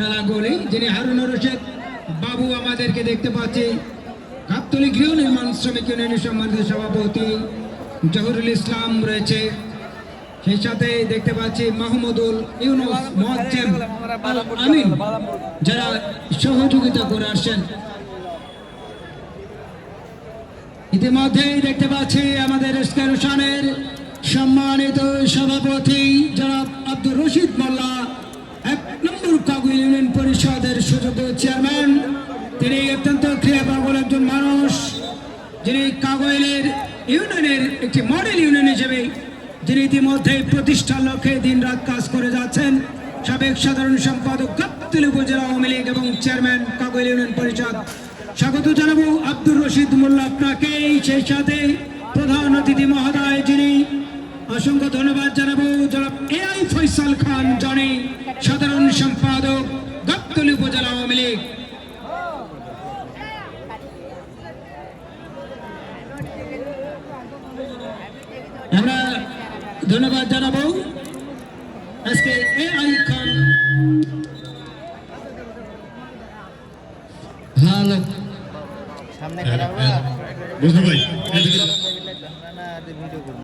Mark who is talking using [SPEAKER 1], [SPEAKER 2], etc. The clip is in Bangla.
[SPEAKER 1] খেলাগুলি, যিনি হারুন রশিদ, বাবু আমাদেরকে দেখতে পাচ্ছি। গাবতলি গৃহ নির্মাণ শ্রমিক ইউনিয়নের সম্মানিত সভাপতি জহুরুল ইসলাম রয়েছে। সেই সাথে দেখতে পাচ্ছি মাহমুদুল ইউনুস মোয়াজ্জেম আমিন, যারা সহযোগিতা করে আসছেন। ইতিমধ্যেই দেখতে পাচ্ছি আমাদের সম্মানিত সভাপতি জনাব আব্দুর রশিদ মোল্লা। ইউনিয়ন পরিষদের সুযোগ্য চেয়ারম্যান, তিনি অত্যন্ত ক্রিয়াপ্রবল একজন মানুষ। যিনি কাগইলের ইউনিয়নের একটি মডেল ইউনিয়ন হিসেবে যিনি ইতিমধ্যে প্রতিষ্ঠার লক্ষ্যে দিন রাত কাজ করে যাচ্ছেন। সাবেক সাধারণ সম্পাদক গাবতলী উপজেলা আওয়ামী লীগ এবং চেয়ারম্যান কাগইল ইউনিয়ন পরিষদ। স্বাগত জানাব আব্দুর রশিদ মোল্লা আপনাকে। সেই সাথে প্রধান অতিথি মহোদয় যিনি, অসংখ্য ধন্যবাদ জানাব। জনাব এআই ফৈসাল খান, জনি সাধারণ সম্পাদক গাবতলী উপজেলা আওয়ামী লীগ আমরা ধন্যবাদ জানাব। আজকে এআই খান। ভালো।
[SPEAKER 2] বুঝতে
[SPEAKER 3] ভিডিও